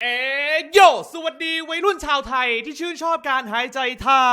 เอ โย สวัสดีวัยรุ่นชาวไทยที่ชื่นชอบการหายใจทา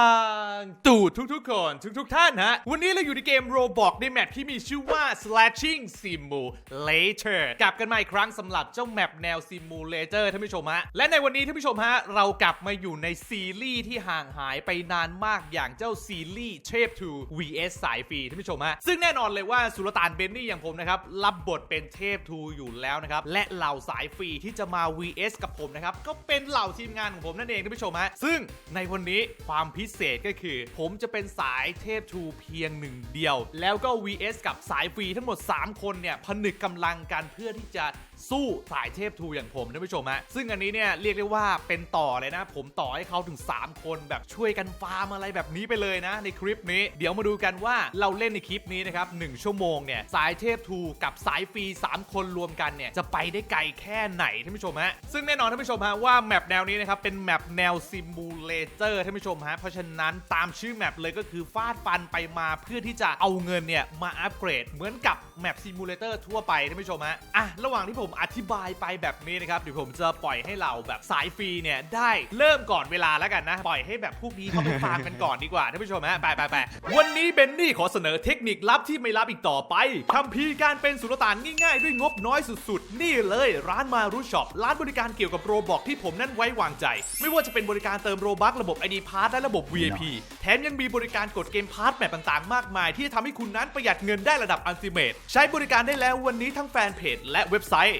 ง ตูดทุกๆคนทุกๆท่านฮะ วันนี้เราอยู่ในเกม Roblox ในแมปที่มีชื่อว่า Slashing Simulator กลับกันมาอีกครั้งสำหรับเจ้าแมปแนว Simulator ท่านผู้ชมฮะ และในวันนี้ท่านผู้ชมฮะ เรากลับมาอยู่ในซีรีส์ที่ห่างหายไปนานมากอย่างเจ้าซีรีส์เทพ2 vs สายฟรีท่านผู้ชมฮะ ซึ่งแน่นอนเลยว่าสุลต่านเบนนี่อย่างผมนะครับรับบทเป็นเทพ2อยู่แล้วนะครับและเหล่าสายฟรีที่จะมา vs กับผมนะครับก็เป็นเหล่าทีมงานของผมนั่นเองท่านผู้ชมฮะซึ่งในวันนี้ความพิเศษก็คือ ผมจะเป็นสายเทพ2เพียงหนึ่งเดียว แล้วก็ vs กับสายฟรีทั้งหมด 3 คนเนี่ยผนึกกำลังกันเพื่อที่จะสู้สายเทพ2อย่างผมท่านผู้ชมฮะซึ่งอันนี้เนี่ยเรียกได้ว่าเป็นต่อเลยนะ ผมต่อให้เขาถึง 3 คนแบบช่วยกันฟาร์มอะไรแบบนี้ไปเลยนะ ในคลิปนี้ เดี๋ยวมาดูกันว่าเราเล่นในคลิปนี้นะครับหนึ่งชั่วโมงเนี่ยสายเทพ2กับสายฟรี3 คนรวมกันเนี่ยจะไปได้ไกลแค่ไหนท่านผู้ชมฮะซึ่งแน่นอนท่านผู้ชมฮะว่าาแมปแนวนี้นะครับ เป็นแมปแนวซิมูเลเตอร์ท่านผู้ชมฮะ เพราะฉะนั้นตามชื่อแมปเลยก็คือฟาดฟันไปมาเพื่อที่จะเอาเงินเนี่ย มาอัปเกรด เหมือนกับแมปซิมูเลเตอร์ทั่วไปท่านผู้ชมฮะ อะ ระหว่างที่ผมอธิบายไปแบบนี้นะครับ เดี๋ยวผมจะปล่อยให้เราแบบสายฟรีเนี่ย ได้เริ่มก่อนเวลาแล้วกันนะ ปล่อยให้แบบพวกนี้เขาไปฟาร์มกันก่อนดีกว่าท่านผู้ชมฮะไปไปไปวันนี้เบนนี่ขอเสนอเทคนิคลับที่ไม่ลับอีกต่อไปคัมภีการเป็นสุลต่านง่ายๆ ด้วยงบน้อยสุดๆ นี่เลยร้านมารุช็อปร้านบริการเกี่ยวกับโรบอกที่ผมนั้นไว้วางใจ ไม่ว่าจะเป็นบริการเติมโรบัคระบบ ID p a s s และระบบ VIP แถมยังมีบริการกดเกมพาร์ทแบบต่างๆ มากมาย ที่จะทำให้คุณนั้นประหยัดเงินได้ระดับอันติเมตใช้บริการได้แล้ววันนี้ทั้งแฟนเพจและเว็บไซต์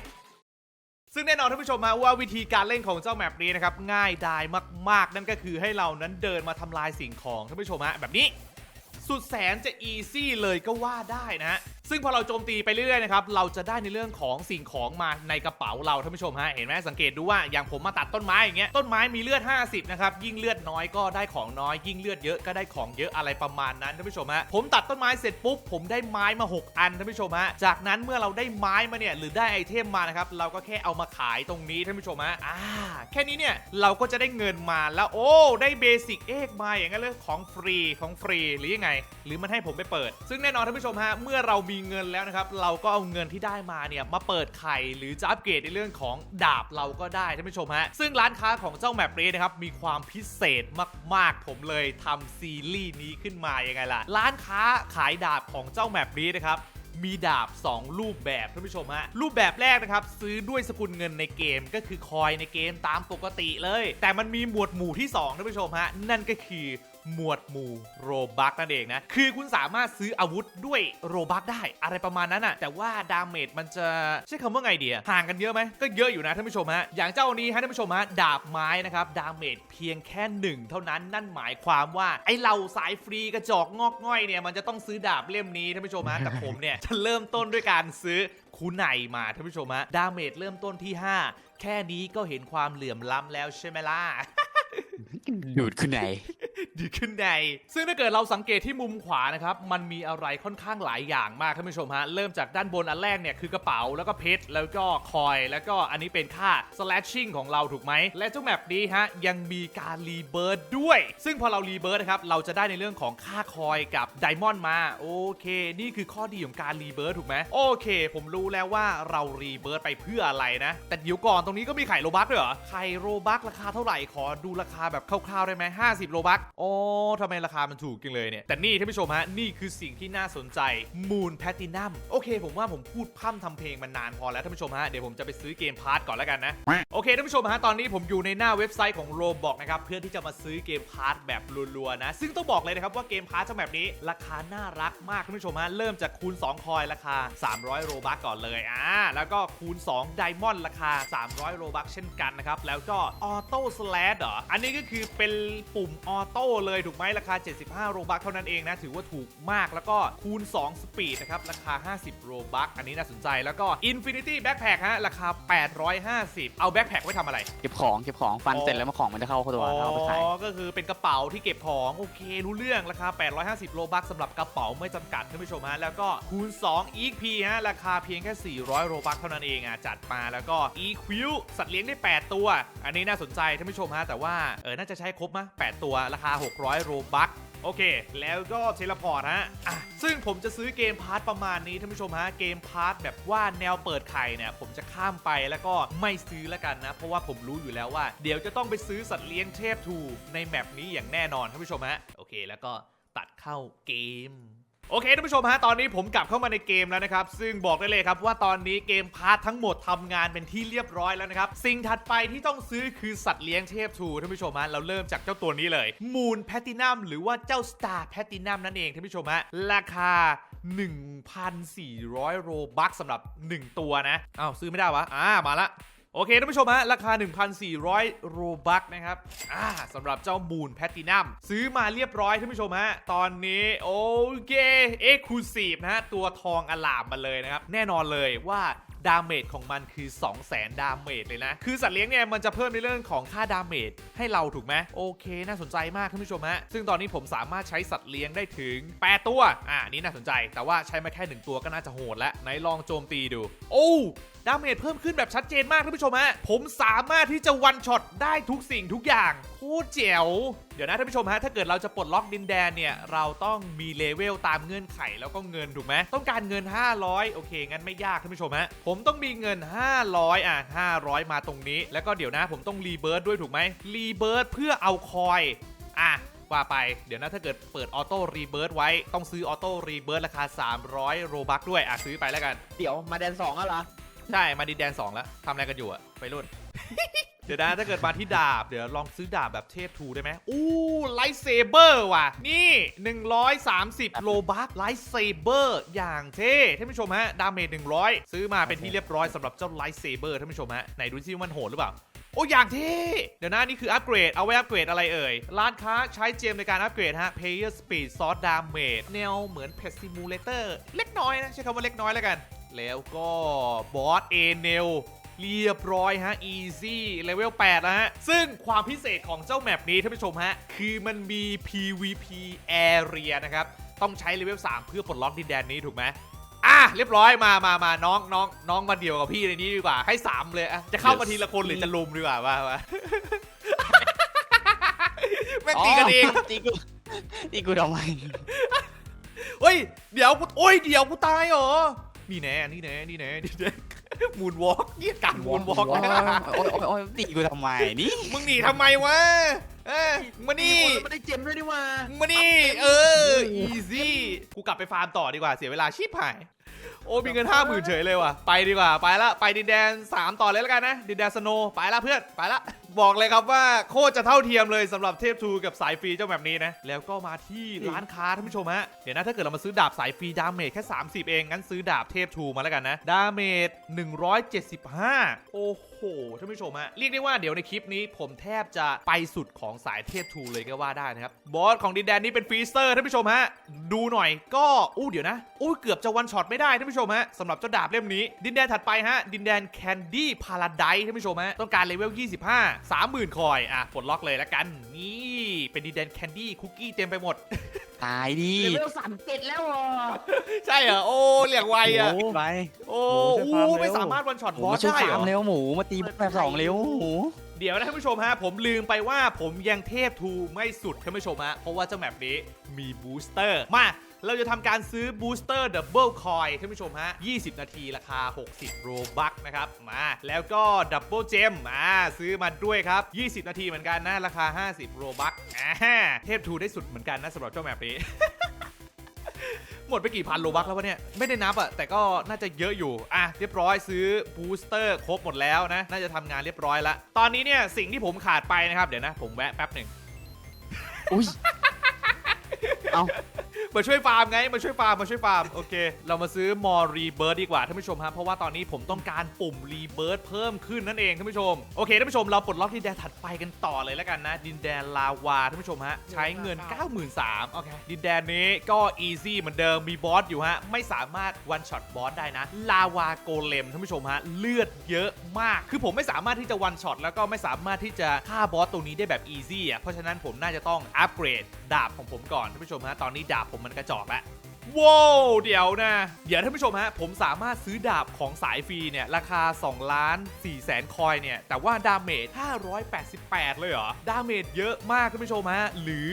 ซึ่งแน่นอนท่านผู้ชมมาว่าวิธีการเล่นของเจ้าแมปนี้นะครับง่ายดายมากๆ นั่นก็คือให้เรานั้นเดินมาทำลายสิ่งของท่านผู้ชมฮะแบบนี้ สุดแสนจะอีซี่เลยก็ว่าได้นะฮะ ซึ่งพอเราโจมตีไปเรื่อยๆนะครับเราจะได้ในเรื่องของสิ่งของมาในกระเป๋าเราท่านผู้ชมฮะเห็นไหมสังเกตดูว่าอย่างผมมาตัดต้นไม้อย่างเงี้ยต้นไม้มีเลือด 50นะครับยิ่งเลือดน้อยก็ได้ของน้อย ยิ่งเลือดเยอะก็ได้ของเยอะอะไรประมาณนั้นท่านผู้ชมฮะผมตัดต้นไม้เสร็จปุ๊บผมได้ไม้มา 6 อันท่านผู้ชมฮะจากนั้นเมื่อเราได้ไม้มาเนี่ยหรือได้ไอเทมมานะครับเราก็แค่เอามาขายตรงนี้ท่านผู้ชมฮะอ่าแค่นี้เนี่ยเราก็จะได้เงินมาแล้วโอ้ได้เบสิกเอกมาอย่างนั้นเลยของฟรีของฟรีหรือยังไง หรือมันให้ผมไปเปิด ซึ่งแน่นอนท่านผู้ชมฮะเมื่อเรามีีเงินแล้วนะครับเราก็เอาเงินที่ได้มาเนี่ยมาเปิดไข่หรือจะอัปเกรดในเรื่องของดาบเราก็ได้ท่านผู้ชมฮะซึ่งร้านค้าของเจ้าแมปนี้นะครับมีความพิเศษมากๆ ผมเลยทำซีรีส์นี้ขึ้นมายังไงล่ะร้านค้าขายดาบของเจ้าแมปนี้นะครับมีดาบ 2 รูปแบบท่านผู้ชมฮะรูปแบบแรกนะครับ ซื้อด้วยสกุลเงินในเกมก็คือคอยในเกมตามปกติเลย แต่มันมีหมวดหมู่ที่2ท่านผู้ชมฮะนั่นก็คือ หมวดหมู่โรบักนั่นเองนะ คือคุณสามารถซื้ออาวุธด้วยโรบักได้ อะไรประมาณนั้นอะแต่ว่าดาเมจมันจะใช้คำว่าไงเดียห่างกันเยอะไหมก็เยอะอยู่นะท่านผู้ชมฮะ อย่างเจ้านี้ฮะท่านผู้ชมฮะ ดาบไม้นะครับ ดาเมจเพียงแค่หนึ่งเท่านั้น นั่นหมายความว่าไอเราสายฟรีกระจอกงอกง่อยเนี่ย มันจะต้องซื้อดาบเล่มนี้ท่านผู้ชมฮะ แต่ผมเนี่ยจะเริ่มต้นด้วยการซื้อคูไนมาท่านผู้ชมฮะ ดาเมจเริ่มต้นที่ 5 แค่นี้ก็เห็นความเหลื่อมล้ำแล้วใช่ไหมล่ะดูดขึ้นไหน ดีขึ้นใน ซึ่งถ้าเกิดเราสังเกตที่มุมขวานะครับ มันมีอะไรค่อนข้างหลายอย่างมากท่านผู้ชมฮะ เริ่มจากด้านบนอันแรกเนี่ยคือกระเป๋าแล้วก็เพชรแล้วก็คอย แล้วก็อันนี้เป็นค่า slashing ของเราถูกไหม และเจ้าแมปนี้ฮะ ยังมีการรีเบิร์ดด้วย ซึ่งพอเรารีเบิร์ดนะครับ เราจะได้ในเรื่องของค่าคอยกับไดมอนด์มา โอเค นี่คือข้อดีของการรีเบิร์ดถูกไหมโอเค ผมรู้แล้วว่าเรารีเบิร์ดไปเพื่ออะไรนะ แต่เดี๋ยวก่อนตรงนี้ก็มีไข่โรบักด้วยเหรอไข่โรบักราคาเท่าไหร่ขอดูราคาแบบคร่าวๆได้ไหม50โรบักโอ้ทำไมราคามันถูกจังเลยเนี่ย แต่นี่ท่านผู้ชมฮะ นี่คือสิ่งที่น่าสนใจ Moon Platinum โอเค ผมว่าผมพูดพร่ำทำเพลงมานานพอแล้วท่านผู้ชมฮะ เดี๋ยวผมจะไปซื้อเกมพาร์ทก่อนแล้วกันนะ โอเคท่านผู้ชมฮะ ตอนนี้ผมอยู่ในหน้าเว็บไซต์ของ Roblox นะครับ เพื่อที่จะมาซื้อเกมพาร์ทแบบรัวๆนะ ซึ่งต้องบอกเลยนะครับว่าเกมพาร์ทเจ้าแบบนี้ ราคาน่ารักมากท่านผู้ชมฮะ เริ่มจากคูณ 2 คอยราคา 300 โรบัคก่อนเลยอ่าแล้วก็คูณ2ไดมอนด์ราคา 300 โรบัคเช่นกันนะครับแล้วก็ออโต้สแลดเหรออันนี้ก็คือเป็นปุ่มออโต้เลยถูกไหมราคา 75 โรบัคเท่านั้นเองนะ ถือว่าถูกมากแล้วก็คูณ 2 สปีดนะครับ ราคา 50 โรบัคอันนี้น่าสนใจแล้วก็ Infinity Backpack ฮะ ราคา 850 เอาแบ็คแพคไว้ทำอะไร เก็บของเก็บของฟันอ๋อเสร็จแล้วมาของมันจะเข้าตัวอ๋อเราเอาไปขายก็คือเป็นกระเป๋าที่เก็บของ โอเค รู้เรื่องราคา 850โลบักสำหรับกระเป๋าไม่จำกัดท่านผู้ชมฮะแล้วก็คูณ 2 EXP ฮะราคาเพียงแค่ 400โลบักเท่านั้นเองอะจัดมาแล้วก็ EQ สัตว์เลี้ยงได้ 8 ตัว อันนี้น่าสนใจท่านผู้ชมฮะแต่ว่าเออน่าจะใช้ครบมะ8ตัวราคา600 โรบักโอเค แล้วก็เทเลพอร์ตฮะอะซึ่งผมจะซื้อเกมพาร์ทประมาณนี้ท่านผู้ชมฮะ เกมพาร์ทแบบว่าแนวเปิดไข่เนี่ย ผมจะข้ามไปแล้วก็ไม่ซื้อแล้วกันนะ เพราะว่าผมรู้อยู่แล้วว่า เดี๋ยวจะต้องไปซื้อสัตว์เลี้ยงเทพทูในแมปนี้อย่างแน่นอนท่านผู้ชมฮะ โอเค แล้วก็ตัดเข้าเกม โอเคท่านผู้ชมฮะตอนนี้ผมกลับเข้ามาในเกมแล้วนะครับ ซึ่งบอกได้เลยครับว่าตอนนี้เกมพาร์ททั้งหมดทำงานเป็นที่เรียบร้อยแล้วนะครับ สิ่งถัดไปที่ต้องซื้อคือสัตว์เลี้ยงเทพทูท่านผู้ชมฮะเราเริ่มจากเจ้าตัวนี้เลยมูนแพตินัมหรือว่าเจ้าสตาร์แพตินัมนั่นเองท่านผู้ชมฮะราคา 1,400 โรบัคสำหรับ 1 ตัวนะอ้าวซื้อไม่ได้วะอ่ามาละ โอเคท่านผู้ชมฮะ ราคา 1,400 โรบักนะครับอ่าสำหรับเจ้ามูนแพตตินัมซื้อมาเรียบร้อยท่านผู้ชมฮะ ตอนนี้ โอเค เอ็กซ์คลูซีฟนะฮะ ตัวทองอลามมาเลยนะครับ แน่นอนเลยว่า ดาเมจของมันคือ 200,000 ดาเมจเลยนะ คือสัตว์เลี้ยงเนี่ยมันจะเพิ่มในเรื่องของค่าดาเมจให้เราถูกไหมโอเค น่าสนใจมากท่านผู้ชมฮะ ซึ่งตอนนี้ผมสามารถใช้สัตว์เลี้ยงได้ถึง 8 ตัว อ่านี่น่าสนใจ แต่ว่าใช้มาแค่ 1 ตัวก็น่าจะโหดแล้วไหนลองโจมตีดู โอ้ดาเมจเพิ่มขึ้นแบบชัดเจนมากท่านผู้ชมฮะ ผมสามารถที่จะวันช็อตได้ทุกสิ่งทุกอย่างโคตรเจ๋ว เดี๋ยวนะท่านผู้ชมฮะ ถ้าเกิดเราจะปลดล็อกดินแดนเนี่ย เราต้องมีเลเวลตามเงื่อนไขแล้วก็เงินถูกไหม ต้องการเงิน 500 โอเค งั้นไม่ยากท่านผู้ชมฮะ ผมต้องมีเงิน 500 อะ 500 มาตรงนี้ แล้วก็เดี๋ยวนะผมต้องรีเบิร์ดด้วยถูกไหมรีเบิร์ดเพื่อเอาคอยอะว่าไป เดี๋ยวนะถ้าเกิดเปิดออโต้รีเบิร์ดไว้ต้องซื้อออโต้รีเบิร์ดราคา 300 โรบัคด้วย อะซื้อไปแล้วกัน เดี๋ยวมาแดนสองอะเหรอ ใช่มาดินแดน 2 แล้วทำอะไรกันอยู่อะไปรุ่น เดี๋ยวนะถ้าเกิดมาที่ดาบ เดี๋ยวลองซื้อดาบแบบเทพทูได้ไหมอู้ไลท์เซเบอร์ว่ะ นี่ 130 โลบัคไลท์เซเบอร์อย่างเท่ท่านผู้ชมฮะ ดาเมจ100 ซื้อมาเป็นที่เรียบร้อยสำหรับเจ้าไลท์เซเบอร์ท่านผู้ชมฮะ ไหนดูซิว่ามันโหดหรือเปล่า โอ้อย่างเท่ เดี๋ยวนะนี่คืออัปเกรด เอาไว้อัปเกรดอะไรเอ่ย ร้านค้าใช้เจมในการอัปเกรดฮะ Player Speed Source Damage แนวเหมือน Pet Simulator เล็กน้อยนะใช้คำว่าเล็กน้อยแล้วกัน แล้วก็บอสเอเนล เรียบร้อยฮะ easy level 8แล้วฮะ ซึ่งความพิเศษของเจ้าแมปนี้ท่านผู้ชมฮะ คือมันมี PVP area นะครับ ต้องใช้เลเวล3เพื่อปลดล็อกดินแดนนี้ถูกไหมอะเรียบร้อยมามามาน้องน้องน้องมาเดียวกับพี่ในนี้ดีกว่าให้สามเลยอะจะเข้ามาทีละคนหรือจะลุมดีกว่าว่าว่าแม่งตีกันเองตีกูตีกูทำไมเฮ้ยเดี๋ยวกูโอ้ยเดี๋ยวกูตายเหรอนี่แน่นี่แน่นี่แน่นี่แน่ มูนวอล์กเกียการมูนวอล์กโอ้ยโอ้ยโอ้ยโอ้ยตีกูทำไมนี่มึงหนีทำไมวะเอ้ยมานี่ไม่ได้เจมด้วยนี่ว่ามานี่เออ easy กูกลับไปฟาร์มต่อดีกว่าเสียเวลาชิบหาย โอ้มีเงินห้าหมื่นเฉยเลยว่ะ ไปดีกว่าไปละไปดินแดน 3 ต่อเลยแล้วกันนะ ดินแดนสโนว์ไปละเพื่อนไปละ บอกเลยครับว่าโคตรจะเท่าเทียมเลยสำหรับเทพทูกับสายฟรีเจ้าแบบนี้นะ แล้วก็มาที่ร้านค้าท่านผู้ชมฮะ เดี๋ยวนะถ้าเกิดเรามาซื้อดาบสายฟรีดาเมจแค่ 30 เองงั้นซื้อดาบเทพทูมาแล้วกันนะดาเมจ175 โอ้โห ท่านผู้ชมฮะเรียกได้ว่าเดี๋ยวในคลิปนี้ผมแทบจะไปสุดของสายเทพทูเลยก็ว่าได้นะครับ บอสของดินแดนนี้เป็นฟรีสเตอร์ท่านผู้ชมฮะ ดูหน่อยก็อู้เดี๋ยวนะอู้เกือบจะวันช็อตไม่ได้ท่านผู้ชมฮะสำหรับเจ้าดาบเล่มนี้ ดินแดนถัดไปฮะ ดินแดนแคนดี้พาราไดท่านผู้ชมฮะต้องการเลเวล 25 30,000 คอยอะปลดล็อกเลยแล้วกันนี่เป็นดินแดนแคนดี้คุกกี้เต็มไปหมดตายดิเลเวลสามเจ็ดแล้วเหรอใช่เหรอโอ้เหลียงไวอะหมูไป โอ้หมูช่วยฟาร์มอู้เร็วไม่สามารถวันช็อตหบมูอสช่วยได้เหรฟาร์มอเร็วหมูมาตีแบบสองเร็วหมู เดี๋ยวนะท่านผู้ชมฮะ ผมลืมไปว่าผมยังเทพทูไม่สุดท่านผู้ชมฮะ เพราะว่าเจ้าแมปนี้มีบูสเตอร์ มา เราจะทำการซื้อบูสเตอร์ดับเบิลคอยท่านผู้ชมฮะ 20 นาทีราคา 60 โรบัคนะครับ มา แล้วก็ดับเบิลเจมมาซื้อมาด้วยครับ 20 นาทีเหมือนกันนะ ราคา 50 โรบัคอ่าเทพทูได้สุดเหมือนกันนะสำหรับเจ้าแมปนี้หมดไปกี่พันโลบัคแล้ววะเนี่ย ไม่ได้นับอะแต่ก็น่าจะเยอะอยู่ อะ เรียบร้อยซื้อบูสเตอร์ครบหมดแล้วนะ น่าจะทำงานเรียบร้อยแล้วตอนนี้เนี่ย สิ่งที่ผมขาดไปนะครับ เดี๋ยวนะ ผมแวะแป๊บหนึ่งอุ้ย เอา มาช่วยฟาร์มไงมาช่วยฟาร์มมาช่วยฟาร์มโอเค เรามาซื้อมอรีเบิร์ดดีกว่าท่านผู้ชมครับเพราะว่าตอนนี้ผมต้องการปุ่มรีเบิร์ดเพิ่มขึ้นนั่นเองท่านผู้ชมโอเคท่านผู้ชมเราปลดล็อกดินแดนถัดไปกันต่อเลยแล้วกันนะ ดินแดนลาวาท่านผู้ชมฮะใช้เงิน 93,000โอเคดินแดนนี้ก็อีซี่เหมือนเดิมมีบอสอยู่ฮะไม่สามารถวันช็อตบอสได้นะ ลาวาโกเลมท่านผู้ชมฮะเลือดเยอะมาก คือผมไม่สามารถที่จะวันช็อตแล้วก็ไม่สามารถที่จะฆ่าบอสตรงนี้ได้แบบอีซี่อะเพราะฉะนั้นผมน่าจะต้องอัปเกรดดาบของผมก่อนท่านผู้ชมฮะตอนนี้ดาบผมมันกระจอกแล้วว้าวเดี๋ยวนะ เดี๋ยวท่านผู้ชมฮะ ผมสามารถซื้อดาบของสายฟรีเนี่ย ราคา 2 ล้าน4แสนคอยเนี่ย แต่ว่าดาเมจ 588 เลยเหรอ ดาเมจเยอะมากท่านผู้ชมฮะ หรือ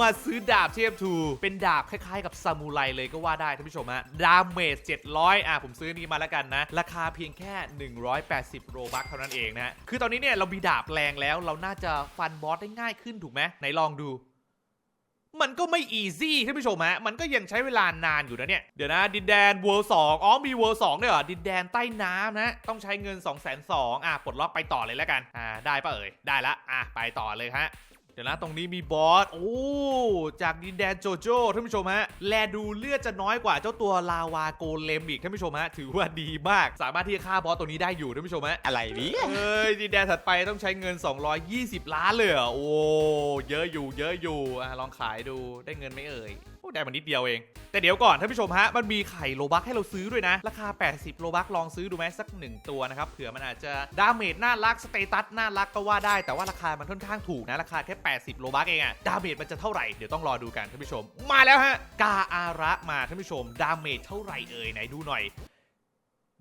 มาซื้อดาบเทพทู เป็นดาบคล้ายๆกับซามูไรเลยก็ว่าได้ท่านผู้ชมฮะ ดาเมจ700 อะผมซื้อนี้มาแล้วกันนะ ราคาเพียงแค่ 180 โรบัคเท่านั้นเองนะ คือตอนนี้เนี่ยเรามีดาบแรงแล้ว เราน่าจะฟันบอสได้ง่ายขึ้นถูกไหมไหนลองดู มันก็ไม่อีซี่ท่านผู้ชมฮะ มันก็ยังใช้เวลานานอยู่นะเนี่ย เดี๋ยวนะ ดินแดนเวิร์สองอ๋อมีเวิร์สองด้วยเหรอ ดินแดนใต้น้ำนะ ต้องใช้เงิน2 2 0 0 0อะปลดล็อกไปต่อเลยแล้วกัน อ่า ได้ปะเอ่ย ได้ละ อะ ไปต่อเลยฮะ เดี๋ยวนะตรงนี้มีบอส โอ้ จากดินแดนโจโจ้ท่านผู้ชมฮะ แลดูเลือดจะน้อยกว่าเจ้าตัวลาวาโกเลมอีกท่านผู้ชมฮะ ถือว่าดีมาก สามารถที่จะฆ่าบอสตัวนี้ได้อยู่ท่านผู้ชมฮะ อะไรเนี่ยเอ้ยดินแดนถัดไปต้องใช้เงิน 220 ล้านเลยเหรอโอ้ เยอะอยู่ เยอะอยู่อะลองขายดู ได้เงินไหม่เอ่ย อ้ได้มานิดเดียวเอง แต่เดี๋ยวก่อนท่านผู้ชมฮะ มันมีไข่โลบักให้เราซื้อด้วยนะ ราคา 80 โลบักลองซื้อดูไหมสัก 1 ตัวนะครับ เผื่อมันอาจจะดาเมจน่ารัก สเตตัสน่ารักก็ว่าได้ แต่ว่าราคามันค่อนข้างถูกนะ ราคาแค่ 80 โลบักเองอะดาเมจมันจะเท่าไหร่ เดี๋ยวต้องรอดูกันท่านผู้ชม มาแล้วฮะ กาอาระมาท่านผู้ชม ดาเมจเท่าไหร่เอ่ยไหนดูหน่อย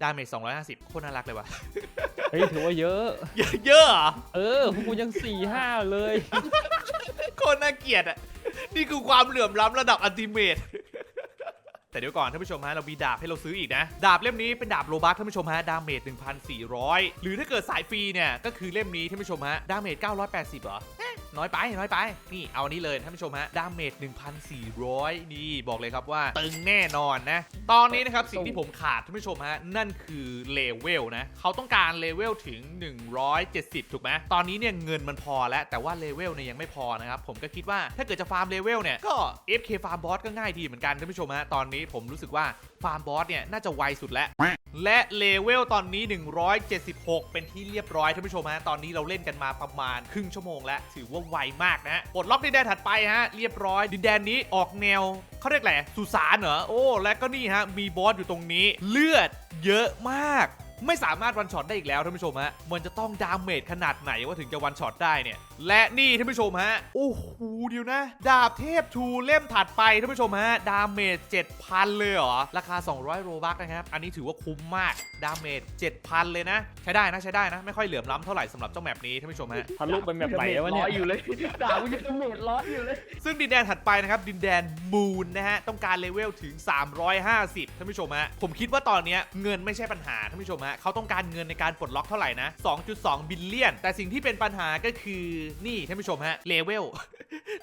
ดาเมจ250 โคตรน่ารักเลยว่ะ เฮ้ยถือว่าเยอะ เยอะเยอะเหรอเออพวกกูยังสี่ห้าเลย โคนน่าเกลียดอะ นี่คือความเหลื่อมล้ำระดับอันติเมทแต่เดี๋ยวก่อนท่านผู้ชมฮะเรามีดาบให้เราซื้ออีกนะ ดาบเล่มนี้เป็นดาบโลบัคท่านผู้ชมฮะดาเมจ1,400 หรือถ้าเกิดสายฟรีเนี่ยก็คือเล่มนี้ท่านผู้ชมฮะดาเมจ980เหรอเอ๊ะ น้อยไปน้อยไป นี่เอาอันนี้เลยท่านผู้ชมฮะดาเมจ1,400 นี่บอกเลยครับว่าตึงแน่นอนนะ ตอนนี้นะครับสิ่งที่ผมขาดท่านผู้ชมฮะนั่นคือเลเวลนะเขาต้องการเลเวลถึง 170 ถูกไหมตอนนี้เนี่ยเงินมันพอแล้ว แต่ว่าเลเวลเนี่ยยังไม่พอนะครับผมก็คิดว่าถ้าเกิดจะฟาร์มเลเวลเนี่ยก็ FK ฟาร์มบอสก็ง่ายดีเหมือนกันท่านผู้ชมฮะตอนนี้ผมรู้สึกว่าฟาร์มบอสเนี่ยน่าจะไวสุดแล้วและเลเวลตอนนี้ 176 เป็นที่เรียบร้อยท่านผู้ชมฮะตอนนี้เราเล่นกันมาประมาณครึ่งชั่วโมงแล้วถือว่าไวมากนะปลดล็อกดินแดนถัดไปฮะเรียบร้อยดินแดนนี้ออกแนวเขาเรียกแหละสุสานเหรอโอ้และก็นี่ฮะมีบอสอยู่ตรงนี้เลือดเยอะมากไม่สามารถวันช็อตได้อีกแล้วท่านผู้ชมฮะ มันจะต้องดาเมจขนาดไหนว่าถึงจะวันช็อตได้เนี่ยและนี่ท่านผู้ชมฮะ โอ้โหเดี๋ยวนะ ดาบเทพทูเล่มถัดไปท่านผู้ชมฮะ ดาเมจ7,000 เลยเหรอ ราคา 200 โรบัคนะครับ อันนี้ถือว่าคุ้มมาก ดาเมจ7,000 เลยนะ ใช้ได้นะ ใช้ได้นะ ไม่ค่อยเหลื่อมล้ำเท่าไหร่สำหรับเจ้าแมปนี้ท่านผู้ชมฮะ ทะลุเป็นแบบไหนวะเนี่ย ร้อยอยู่เลยด่ากูยังเมดร้อยอยู่เลย ซึ่งดินแดนถัดไปนะครับ ดินแดนมูนนะฮะ ต้องการเลเวลถึง 350ท่านผู้ชมฮะ ผมคิดว่าตอนเนี้ยเงินไม่ใช่ปัญหาท่านผู้ชมฮะเขาต้องการเงินในการปลดล็อกเท่าไหร่นะ2.2บิลเลียน แต่สิ่งที่เป็นปัญหาก็คือนี่ท่านผู้ชมฮะเลเวล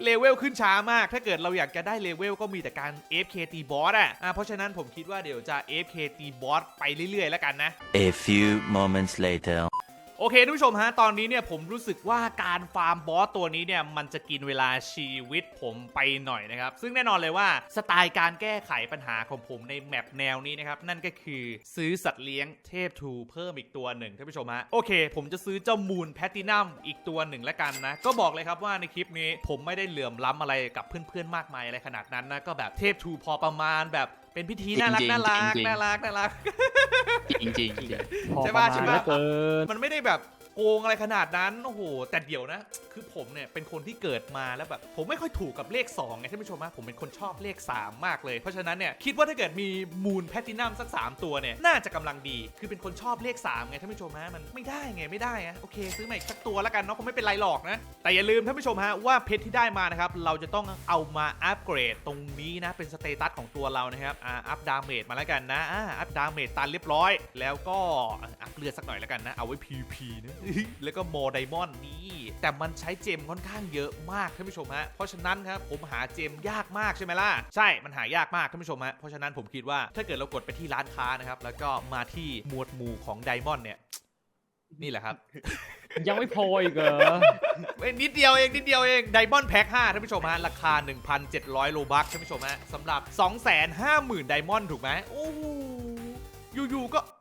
เลเวลขึ้นช้ามาก ถ้าเกิดเราอยากจะได้เลเวลก็มีแต่การ FK ตีบอสอะอะเพราะฉะนั้นผมคิดว่าเดี๋ยวจะ FK ตีบอสไปเรื่อยๆแล้วกันนะ A few moments later. โอเคท่านผู้ชมฮะ ตอนนี้เนี่ยผมรู้สึกว่าการฟาร์มบอสตัวนี้เนี่ยมันจะกินเวลาชีวิตผมไปหน่อยนะครับ ซึ่งแน่นอนเลยว่าสไตล์การแก้ไขปัญหาของผมในแมปแนวนี้นะครับ นั่นก็คือซื้อสัตว์เลี้ยงเทพทูเพิ่มอีกตัวหนึ่งท่านผู้ชมฮะ โอเค ผมจะซื้อเจ้ามูลแพตตินัมอีกตัวหนึ่งแล้วกันนะ ก็บอกเลยครับว่าในคลิปนี้ผมไม่ได้เหลื่อมล้ำอะไรกับเพื่อนๆมากมายอะไรขนาดนั้นนะก็แบบเทพทูพอประมาณแบบ เป็นพิธีน่ารักจริงๆน่ารักจริงๆ น่ารักน่ารัก จริงจริงจริง พอใช่ปปะระใช่มาณปะแล้วเกิน มันไม่ได้แบบ โกงอะไรขนาดนั้น โอ้โห แต่เดี๋ยวนะ คือผมเนี่ย เป็นคนที่เกิดมาแล้วแบบ ผมไม่ค่อยถูกกับเลข2ไงท่านผู้ชมฮะผมเป็นคนชอบเลข 3 มากเลย เพราะฉะนั้นเนี่ย คิดว่าถ้าเกิดมีมูลแพตตินัมสัก 3 ตัวเนี่ย น่าจะกำลังดี คือเป็นคนชอบเลข3ไงท่านผู้ชมฮะ มันไม่ได้ไงไม่ได้อะโอเค ซื้อมาอีกสักตัวแล้วกันเนาะคงไม่เป็นไรหรอกนะ แต่อย่าลืมท่านผู้ชมฮะว่าเพชรที่ได้มานะครับ เราจะต้องเอามาอัปเกรดตรงนี้นะ เป็นสเตตัสของตัวเรานะครับ อ่า อัพดาเมจมาแล้วกันนะ อ่า อัพดาเมจตันเรียบร้อย แล้วก็อัพเลือดสักหน่อยแล้วกันนะ เอาไว้ PVP นะแล้วก็โมไดมอนด์นี่แต่มันใช้เจมค่อนข้างเยอะมากท่านผู้ชมฮะเพราะฉะนั้นครับผมหาเจมยากมากใช่ไหมล่ะใช่มันหายากมากท่านผู้ชมฮะเพราะฉะนั้นผมคิดว่าถ้าเกิดเรากดไปที่ร้านค้านะครับแล้วก็มาที่หมวดหมู่ของไดมอนด์เนี่ยนี่แหละครับ ยังไม่พออีกเหรอเอ้ยนิดเดียวเองนิดเดียวเองไดมอนด์แพ็ค5ท่านผู้ชมฮะราคา 1,700 โลบัคท่านผู้ชมฮะสำหรับ 250,000ไดมอนด์ถูกไหมโอ้โหอยู่ๆก็ what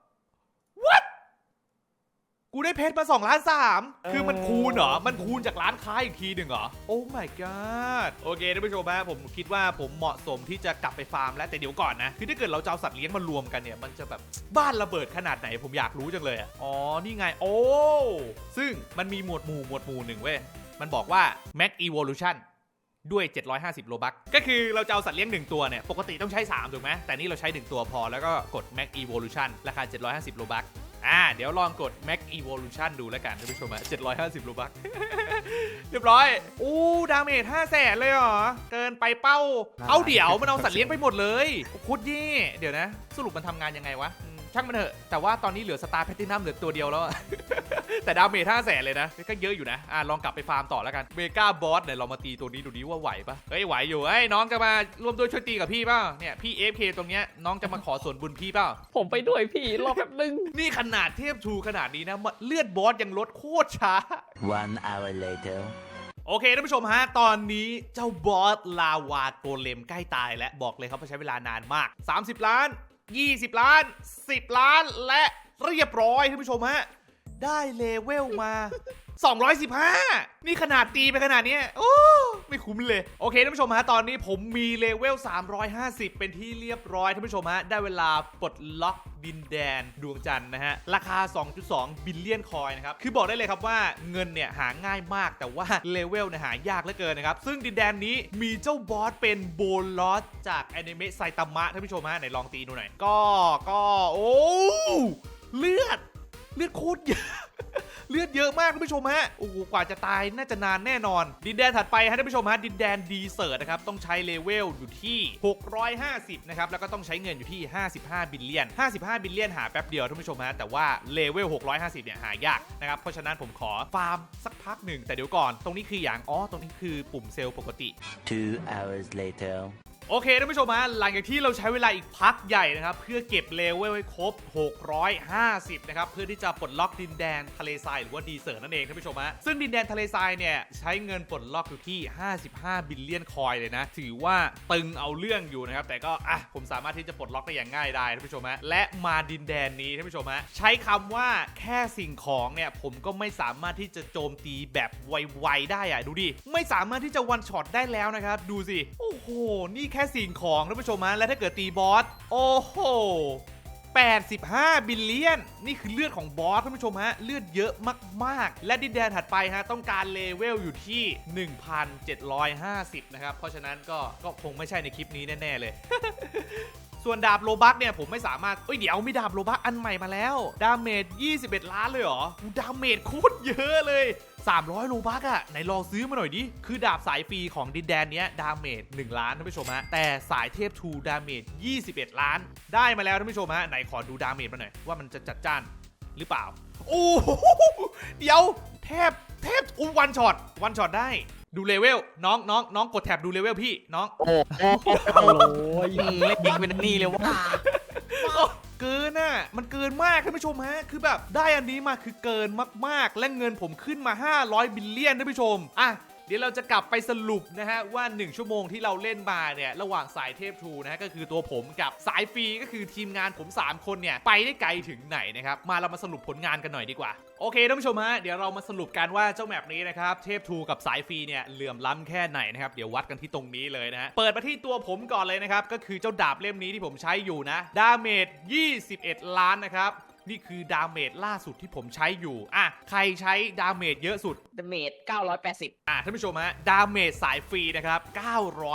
กูได้เพชรมา2ล้าน3คือมันคูณเหรอ มันคูณจากร้านค้าอีกทีหนึ่งเหรอ โอ้ my god โอเคท่านผู้ชมฮะผมคิดว่าผมเหมาะสมที่จะกลับไปฟาร์มแล้วแต่เดี๋ยวก่อนนะ คือถ้าเกิดเราจะเอาสัตว์เลี้ยงมารวมกันเนี่ย มันจะแบบบ้านระเบิดขนาดไหนผมอยากรู้จังเลยอะอ๋อ นี่ไง โอ้ ซึ่งมันมีหมวดหมู่หมวดหมู่หนึ่งเว้ย มันบอกว่า Max Evolution ด้วย 750 โลบัคก็คือเราจะเอาสัตว์เลี้ยง 1 ตัวเนี่ย ปกติต้องใช้ 3 ถูกไหม แต่นี่เราใช้ 1 ตัวพอ แล้วก็กด Max Evolution ราคา 750 โลบัค อ่าเดี๋ยวลองกด Max Evolution ดูแล้วกันท่านผู้ชมอะ750รูบัก เรียบร้อย อู้ดาเมจ5แสนเลยเหรอ เกินไปเป้า เอาเดี๋ยวมันเอาสัตว์เลี้ยงไปหมดเลยโคุดยี่เดี๋ยวนะ สรุปมันทำงานยังไงวะอืม ช่างมันเถอะ แต่ว่าตอนนี้เหลือสตาร์แพตตินัมเหลือตัวเดียวแล้วอะแต่ดาเมจ5แสนเลยนะ ก็เยอะอยู่นะ อะ ลองกลับไปฟาร์มต่อแล้วกันเมกาบอสเดี๋ยวเรามาตีตัวนี้ดูดิว่าไหวปะเฮ้ยไหวอยู่เฮ้ยน้องจะมาร่วมด้วยช่วยตีกับพี่เปล่าเนี่ยพี่ AFK ตรงเนี้ยน้องจะมาขอส่วนบุญพี่เปล่าผมไปด้วยพี่รอแป๊บนึง นี่ขนาดเทพทูขนาดนี้นะมาเลือดบอสยังลดโคตรช้า One hour later. โอเคท่านผู้ชมฮะ ตอนนี้เจ้าบอสลาวาโกเลมใกล้ตายแล้วบอกเลยครับว่าใช้เวลานานมาก 30 ล้าน 20 ล้าน 10 ล้านและเรียบร้อยท่านผู้ชมฮะ ได้เลเวลมา 215 นี่ขนาดตีไปขนาดนี้โอ้ไม่คุ้มเลย โอเคท่านผู้ชมฮะตอนนี้ผมมีเลเวล 350 เป็นที่เรียบร้อยท่านผู้ชมฮะได้เวลาปลดล็อกดินแดนดวงจันทร์นะฮะ ราคา 2.2 บิลเลียนคอยนะครับ คือบอกได้เลยครับว่าเงินเนี่ยหาง่ายมากแต่ว่าเลเวลเนี่ยหายากเหลือเกินนะครับ ซึ่งดินแดนนี้มีเจ้าบอสเป็นโบลอสจากแอนิเมะไซตามะท่านผู้ชมฮะไหนลองตีดูหน่อย ก็ก็โอ้เลือด เลือดโคตรเยอะ เลือดเยอะมากท่านผู้ชมฮะโอ้โหกว่าจะตายน่าจะนานแน่นอน ดินแดนถัดไปฮะท่านผู้ชมฮะดินแดนดีเซิร์ตนะครับต้องใช้เลเวลอยู่ที่ 650 นะครับแล้วก็ต้องใช้เงินอยู่ที่ 55 บิลเลียน 55 บิลเลียนหาแป๊บเดียวท่านผู้ชมฮะแต่ว่าเลเวล 650 เนี่ยหายากนะครับเพราะฉะนั้นผมขอฟาร์มสักพักหนึ่งแต่เดี๋ยวก่อนตรงนี้คืออย่างอ๋อตรงนี้คือปุ่มเซลล์ปกติ Two hours later. โอเคท่านผู้ชมฮะหลังจากที่เราใช้เวลาอีกพักใหญ่นะครับ เพื่อเก็บเลเวลให้ครบ 650 นะครับ เพื่อที่จะปลดล็อกดินแดนทะเลทรายหรือว่าดีเซอร์นั่นเองท่านผู้ชมฮะซึ่งดินแดนทะเลทรายเนี่ย ใช้เงินปลดล็อกอยู่ที่ 55 บิลเลียนคอยเลยนะ ถือว่าตึงเอาเรื่องอยู่นะครับ แต่ก็อะผมสามารถที่จะปลดล็อกได้อย่างง่ายได้ท่านผู้ชมฮะและมาดินแดนนี้ท่านผู้ชมฮะใช้คำว่าแค่สิ่งของเนี่ยผมก็ไม่สามารถที่จะโจมตีแบบไวๆได้อะดูดิไม่สามารถที่จะวันช็อตได้แล้วนะครับดูสิโอ้โหนี่แค่สิ่งของท่านผู้ชมฮะและถ้าเกิดตีบอส โอ้โห 85 บิลเลียน นี่คือเลือดของบอสท่านผู้ชมฮะ เลือดเยอะมากๆ และดินแดนถัดไปฮะ ต้องการเลเวลอยู่ที่ 1,750 นะครับ เพราะฉะนั้นก็ก็คงไม่ใช่ในคลิปนี้แน่ ๆ เลย ส่วนดาบโลบักเนี่ยผมไม่สามารถเอ้ยเดี๋ยวมีดาบโลบักอันใหม่มาแล้ว ดาเมจ 21 ล้านเลยเหรอดูดาเมจโคตรเยอะเลย 300 โลบักอะไหนลองซื้อมาหน่อยดิ คือดาบสายฟรีของดินแดนเนี้ยดาเมจ1ล้านท่านผู้ชมฮะ แต่สายเทพทูดาเมจ 21 ล้าน ได้มาแล้วท่านผู้ชมฮะ ไหนขอดูดาเมจมาหน่อยว่ามันจะจัดจ้านหรือเปล่า โอ้เดี๋ยวแทบแทบอู้วันช็อตวันช็อตได้ ดูเลเวลน้องน้องน้องกดแท็บดูเลเวลพี่น้องโอ้โหโอ้ยอืมเล่นยิงเป็นนี่เลยว่าเกินน่ะมันเกินมากท่านผู้ชมฮะคือแบบได้อันนี้มาคือเกินมากๆ และเงินผมขึ้นมา 500 บิลเลียนท่านผู้ชมอะ เดี๋ยวเราจะกลับไปสรุปนะฮะว่า 1 ชั่วโมงที่เราเล่นมาเนี่ยระหว่างสายเทพทูนะฮะก็คือตัวผมกับสายฟรีก็คือทีมงานผม 3 คนเนี่ยไปได้ไกลถึงไหนนะครับมาเรามาสรุปผลงานกันหน่อยดีกว่าโอเคท่านผู้ชมฮะเดี๋ยวเรามาสรุปกันว่าเจ้าแมปนี้นะครับเทพทูกับสายฟรีเนี่ยเหลื่อมล้ำแค่ไหนนะครับเดี๋ยววัดกันที่ตรงนี้เลยนะฮะเปิดมาที่ตัวผมก่อนเลยนะครับก็คือเจ้าดาบเล่มนี้ที่ผมใช้อยู่นะดาเมจ21 ล้านนะครับ นี่คือดาเมจล่าสุดที่ผมใช้อยู่ อะ ใครใช้ดาเมจเยอะสุด ดาเมจ980 อะท่านผู้ชมฮะ ดาเมจสายฟรีนะครับ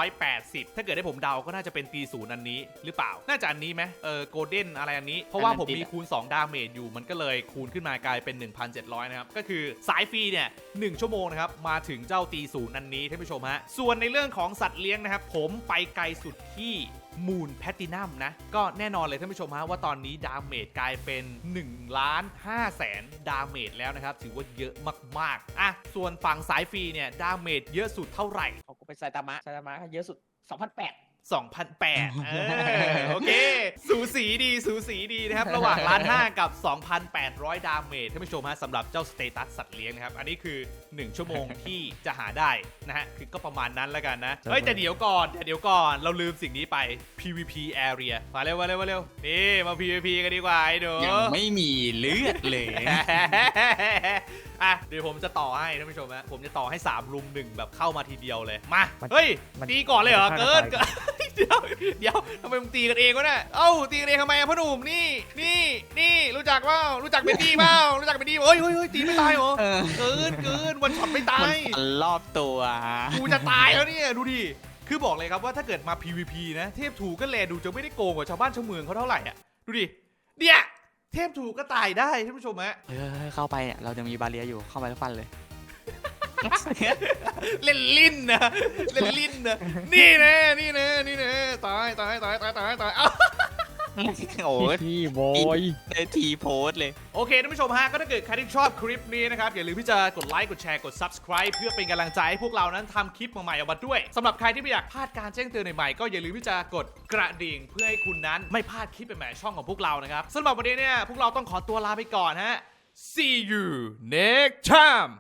980 ถ้าเกิดให้ผมเดาก็น่าจะเป็นตีศูนย์อันนี้หรือเปล่า น่าจะอันนี้ไหมเออโกลเด้นอะไรอันนี้ เพราะว่าผมมีคูณ 2 ดาเมจอยู่ มันก็เลยคูณขึ้นมากลายเป็น 1,700 นะครับ ก็คือสายฟรีเนี่ย1ชั่วโมงนะครับ มาถึงเจ้าตีศูนย์อันนี้ท่านผู้ชมฮะ ส่วนในเรื่องของสัตว์เลี้ยงนะครับ ผมไปไกลสุดที่ มูลแพตตินัมนะ ก็แน่นอนเลยท่านผู้ชมฮะว่าตอนนี้ดาเมจกลายเป็น1ล้าน5แสนดาเมจแล้วนะครับ ถือว่าเยอะมากๆอะส่วนฝั่งสายฟรีเนี่ยดาเมจเยอะสุดเท่าไหร่ เอากูไปไซตามะไซตามะเยอะสุด 2008 2008เออโอเค สูสีดี สูสีดีนะครับ ระหว่างล้านห้ากับ 2,800 ดาเมจท่านผู้ชมฮะสำหรับเจ้าสเตตัสสัตว์เลี้ยงนะครับ อันนี้คือ 1 ชั่วโมงที่จะหาได้นะฮะ คือก็ประมาณนั้นแล้วกันนะ เฮ้ย แต่เดี๋ยวก่อนแต่เดี๋ยวก่อนเราลืมสิ่งนี้ไป PVP area มาเร็วมาเร็วมาเร็วนี่มา PVP กันดีกว่าไอ้หนูยังไม่มีเลือดเลยอะเดี๋ยวผมจะต่อให้ท่านผู้ชมฮะผมจะต่อให้3ลุมหนึ่งแบบเข้ามาทีเดียวเลยมามันเฮ้ยมันตีก่อนเลยเหรอมันเกินฆ่า เกินเดี๋ยวเดี๋ยวทำไมมึงตีกันเองวะเนี่ยเอ้าตีกันเองทำไมอะพ่อหนุ่มนี่นี่นี่รู้จักเปล่ารู้จักเบนดี้เปล่ารู้จักเบนดี้เฮ้ยเฮ้ยเฮ้ยตีไม่ตายเหรอเออ เกินเกินวันช็อตไม่ตามันยฟันรอบตัวกูจะตายแล้วเนี่ยดูดิ คือบอกเลยครับว่าถ้าเกิดมา PVP นะเทพถูก็แลดูจะไม่ได้โกงกว่าชาวบ้านชาวเมืองเขาเท่าไหร่อะ ดูดิ เนี่ยเทพถูกก็ตายได้ท่านผู้ชมฮะ เออเข้าไปเนี่ยเราจะมีบาเรียอยู่เข้าไปแล้วฟันเลย เล่นลิ้นนะ เล่นลิ้น นะนี่นะนี่นะนี่นะตายตายตายตายตายตายเอ้า โอ้ยพี่บอยได้ทีโพสต์เลย โอเคท่านผู้ชมฮะก็ถ้าเกิดใครที่ชอบคลิปนี้นะครับ อย่าลืมที่จะกดไลค์ กดแชร์ กด subscribe เพื่อเป็นกำลังใจให้พวกเรานั้นทำคลิปใหม่ๆออกมาด้วยสำหรับใครที่ไม่อยากพลาดการแจ้งเตือนใหม่ๆก็อย่าลืมที่จะกดกระดิ่งเพื่อให้คุณนั้นไม่พลาดคลิปใหม่ๆช่องของพวกเรานะครับสำหรับวันนี้เนี่ยพวกเราต้องขอตัวลาไปก่อนฮะ see you next time